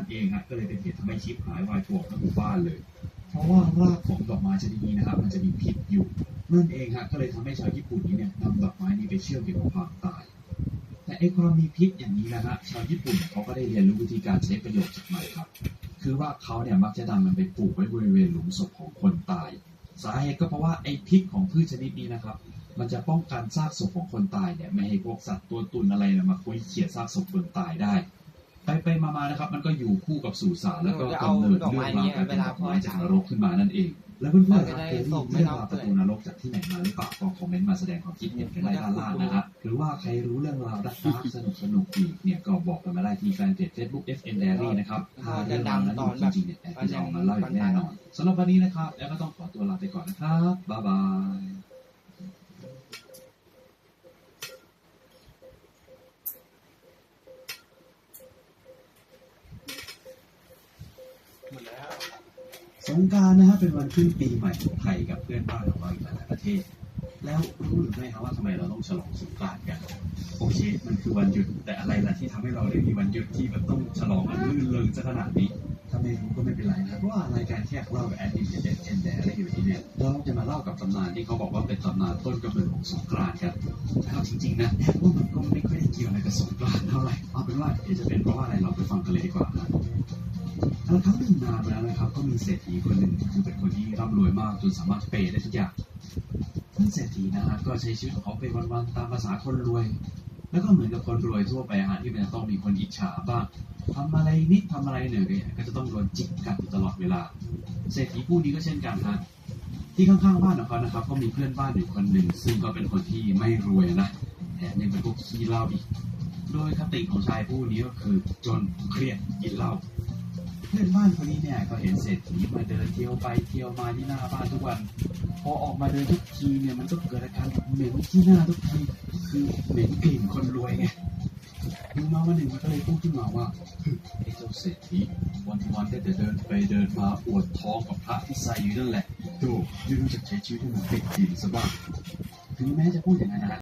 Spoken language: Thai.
นั่นเองฮะก็เลยเป็นเหตุทำให้ชิปหายวายทั่วทั้งหมู่บ้านเลย เพราะว่ารากของดอกไม้ชนิดนี้นะครับ มันจะมีพิษอยู่ นั่นเองฮะก็เลยทำให้ชาวญี่ปุ่นนี้เนี่ยนำดอกไม้นี้ไปเชื่อมเกี่ยวกับความตาย แต่ไอ้ความมีพิษอย่างนี้นะฮะชาวญี่ปุ่นเขาก็ได้เรียนรู้วิธีการใช้ประโยชน์จากมันครับ คือว่าเขาเนี่ยมักจะนำมันไปปลูกไว้บริเวณหลุมศพของคนตาย สาเหตุก็เพราะว่าไอ้พิษของพืชชนิดนี้นะครับมันจะป้องกันซากศพของคนตายเนี่ยไม่ให้พวกสัตว์ตัวตุนอะไรนี่ยมาคุยเขี่ยซากศพคนตายได้ ไปไปมามานะครับ มันก็อยู่คู่กับสุสานแล้วก็กำเนิดเรื่องราวการเป็นดอกไม้จากนรกขึ้นมานั่นเอง แล้วเพื่อนๆครับเคยได้ยินเรื่องราวประตูนรกจากที่ไหนมาหรือเปล่าก็คอมเมนต์มาแสดงความคิดเห็นกันได้ด้านล่างนะฮะหรือว่าใครรู้เรื่องราวดักดักสนุกสนุกๆอีกเนี่ยก็บอกกันมาได้ที่แฟนเพจ Facebook FM Diary นะครับถ้าเรื่องราวนั้นจริงๆเนี่ยแอดจะเอามาเล่าอย่างแน่นอนสำหรับวันนี้นะครับแล้วก็ต้องขอตัวลาไปก่อนนะครับบ๊ายบาย หมดแล้ว สงกรารนะฮะเป็นวันขึ้นปีใหม่ของไทยกับเพื่อนบ้านของเราอีกหลายๆประเทศ แล้วรู้หรือไม่ครับว่าทำไมเราต้องฉลองสงกรานต์กันโอเคมันคือวันหยุดแต่อะไรล่ะที่ทำให้เราได้มีวันหยุดที่แบบต้องฉลองกันลื่นเริงซะขนาดนี้ถ้าไม่รู้ก็ไม่เป็นไรนะเพราะว่ารายการแค่เล่าแบบแอดมินเด็ดเอ็นแดอะไรอยู่ที่เนี่ยเราจะมาเล่ากับตำนานที่เขาบอกว่าเป็นตำนานต้นกำเนิดของสงกรานต์กันแต่เอาจริงๆนะว่ามันก็ไม่ค่อยได้เกี่ยวอะไรกับสงกรานต์เท่าไหร่เอาเป็นว่าเดี๋ยวจะเป็นเพราะว่าอะไรเราไปฟังกันเลยดีกว่านะ แล้วครั้งหนึ่งนานมาแล้วนะครับ ก็มีเศรษฐีคนหนึ่งคือเป็นคนที่ร่ำรวยมากจนสามารถเปย์ได้ทุกอย่างซึ่งเศรษฐีนะฮะก็ใช้ชีวิตของเขาไปวันๆตามภาษาคนรวย แล้วก็เหมือนกับคนรวยทั่วไปฮะที่มันจะต้องมีคนอิจฉาบ้างทำอะไรนิดทำอะไรหน่อยเนี่ยก็จะต้องโดนจิกกัดอยู่ตลอดเวลา เศรษฐีผู้นี้ก็เช่นกันฮะที่ข้างๆบ้านของเขานะครับ ก็มีเพื่อนบ้านอยู่คนหนึ่งซึ่งก็เป็นคนที่ไม่รวยนะแถมยังเป็นพวกขี้เหล้าอีกโดยคติของชายผู้นี้ก็คือจนเครียดกินเหล้า เพื่อนบ้านคนนี้เนี่ยก็เห็นเศรษฐีมาเดินเที่ยวไปเที่ยวมาที่หน้าบ้านทุกวัน พอออกมาเดินทุกทีเนี่ยมันก็เกิดอาการเหม็นที่หน้าทุกทีคือเหม็นกลิ่นคนรวยไงดูมาวันหนึ่งมันก็เลยพูดขึ้นมาว่าไอ้เจ้าเศรษฐีวันวันๆได้แต่เดินไปเดินมาอวดท้องกับพระที่ใส่อยู่นั่นแหละดูไม่รู้จักใช้ชีวิตให้มันติดดินซะบ้างถึงแม้จะพูดอย่างนั้นนะ